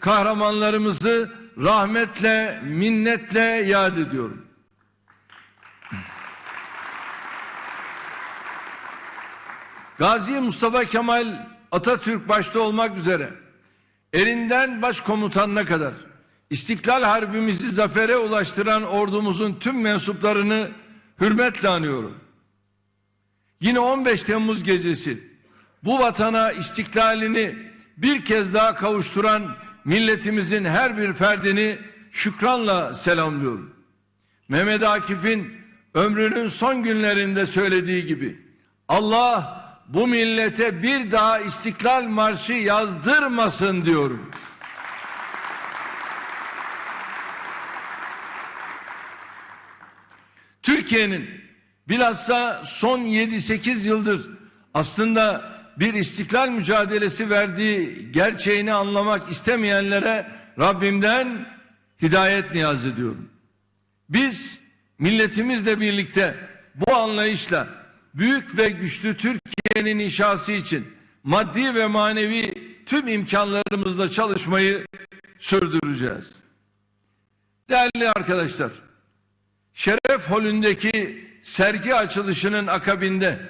kahramanlarımızı rahmetle, minnetle yad ediyorum. Gazi Mustafa Kemal Atatürk başta olmak üzere erinden başkomutanına kadar İstiklal Harbimizi zafere ulaştıran ordumuzun tüm mensuplarını hürmetle anıyorum. Yine 15 Temmuz gecesi bu vatana istiklalini bir kez daha kavuşturan milletimizin her bir ferdini şükranla selamlıyorum. Mehmet Akif'in ömrünün son günlerinde söylediği gibi Allah bu millete bir daha istiklal marşı yazdırmasın diyorum. Türkiye'nin bilhassa son 7-8 yıldır aslında bir istiklal mücadelesi verdiği gerçeğini anlamak istemeyenlere Rabbimden hidayet niyaz ediyorum. Biz milletimizle birlikte bu anlayışla büyük ve güçlü Türkiye'nin inşası için maddi ve manevi tüm imkanlarımızla çalışmayı sürdüreceğiz. Değerli arkadaşlar, Şeref Holü'ndeki sergi açılışının akabinde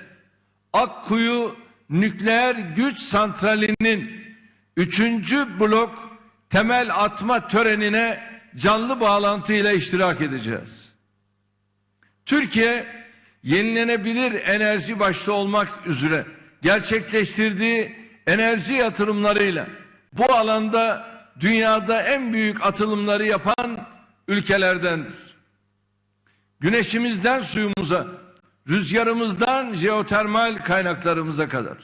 Akkuyu Nükleer Güç Santrali'nin 3. blok temel atma törenine canlı bağlantıyla iştirak edeceğiz. Türkiye yenilenebilir enerji başta olmak üzere gerçekleştirdiği enerji yatırımlarıyla bu alanda dünyada en büyük atılımları yapan ülkelerdendir. Güneşimizden suyumuza, rüzgarımızdan jeotermal kaynaklarımıza kadar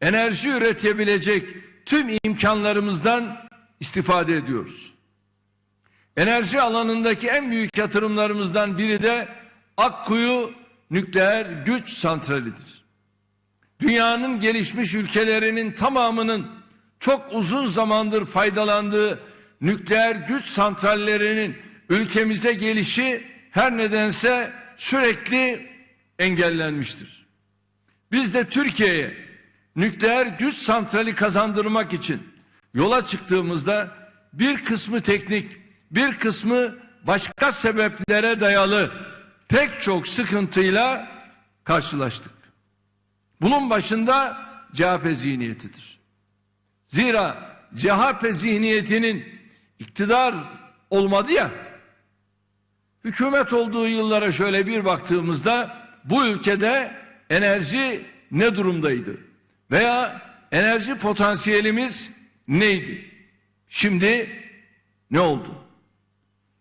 enerji üretebilecek tüm imkanlarımızdan istifade ediyoruz. Enerji alanındaki en büyük yatırımlarımızdan biri de Akkuyu Nükleer Güç Santralidir. Dünyanın gelişmiş ülkelerinin tamamının çok uzun zamandır faydalandığı nükleer güç santrallerinin ülkemize gelişi her nedense sürekli engellenmiştir. Biz de Türkiye'ye nükleer güç santrali kazandırmak için yola çıktığımızda bir kısmı teknik, bir kısmı başka sebeplere dayalı pek çok sıkıntıyla karşılaştık. Bunun başında CHP zihniyetidir. Zira CHP zihniyetinin iktidar olmadı ya, hükümet olduğu yıllara şöyle bir baktığımızda bu ülkede enerji ne durumdaydı? Veya enerji potansiyelimiz neydi? Şimdi ne oldu?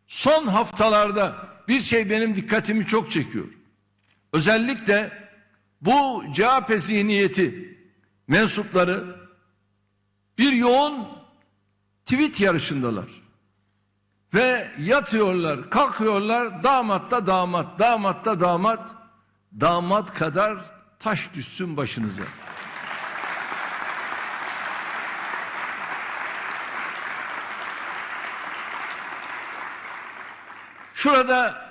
Son haftalarda bir şey benim dikkatimi çok çekiyor. Özellikle bu CHP zihniyeti mensupları bir yoğun tweet yarışındalar. Ve yatıyorlar, kalkıyorlar, damat da damat, damat da damat, damat kadar taş düşsün başınıza. Şurada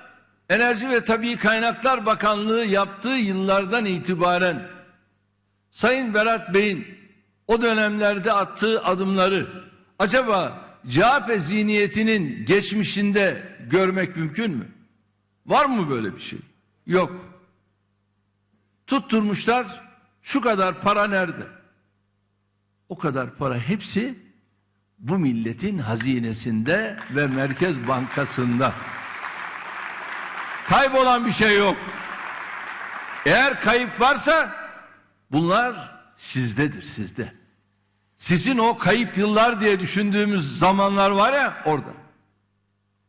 Enerji ve Tabii Kaynaklar Bakanlığı yaptığı yıllardan itibaren Sayın Berat Bey'in o dönemlerde attığı adımları acaba CHP zihniyetinin geçmişinde görmek mümkün mü? Var mı böyle bir şey? Yok. Tutturmuşlar şu kadar para nerede? O kadar para hepsi bu milletin hazinesinde ve Merkez Bankası'nda. Kaybolan bir şey yok. Eğer kayıp varsa bunlar sizdedir sizde. Sizin o kayıp yıllar diye düşündüğümüz zamanlar var ya orada.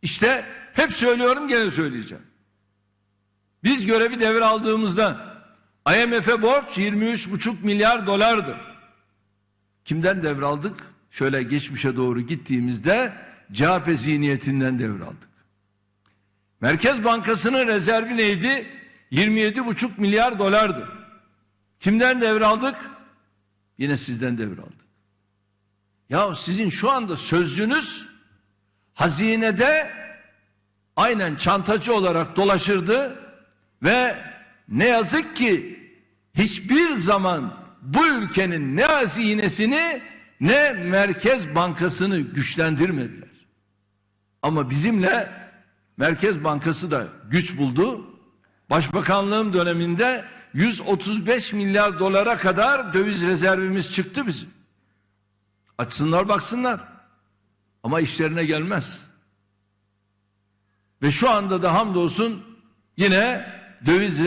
İşte hep söylüyorum gene söyleyeceğim. Biz görevi devraldığımızda IMF'e borç 23,5 milyar dolardı. Kimden devraldık? Şöyle geçmişe doğru gittiğimizde CHP zihniyetinden devraldık. Merkez Bankası'nın rezervi neydi? 27,5 milyar dolardı. Kimden devraldık? Yine sizden devraldık. Ya sizin şu anda sözcünüz hazinede aynen çantacı olarak dolaşırdı ve ne yazık ki hiçbir zaman bu ülkenin ne hazinesini ne Merkez Bankası'nı güçlendirmediler. Ama bizimle Merkez Bankası da güç buldu. Başbakanlığım döneminde 135 milyar dolara kadar döviz rezervimiz çıktı bizim. Açsınlar baksınlar. Ama işlerine gelmez. Ve şu anda da hamdolsun yine döviz rezervi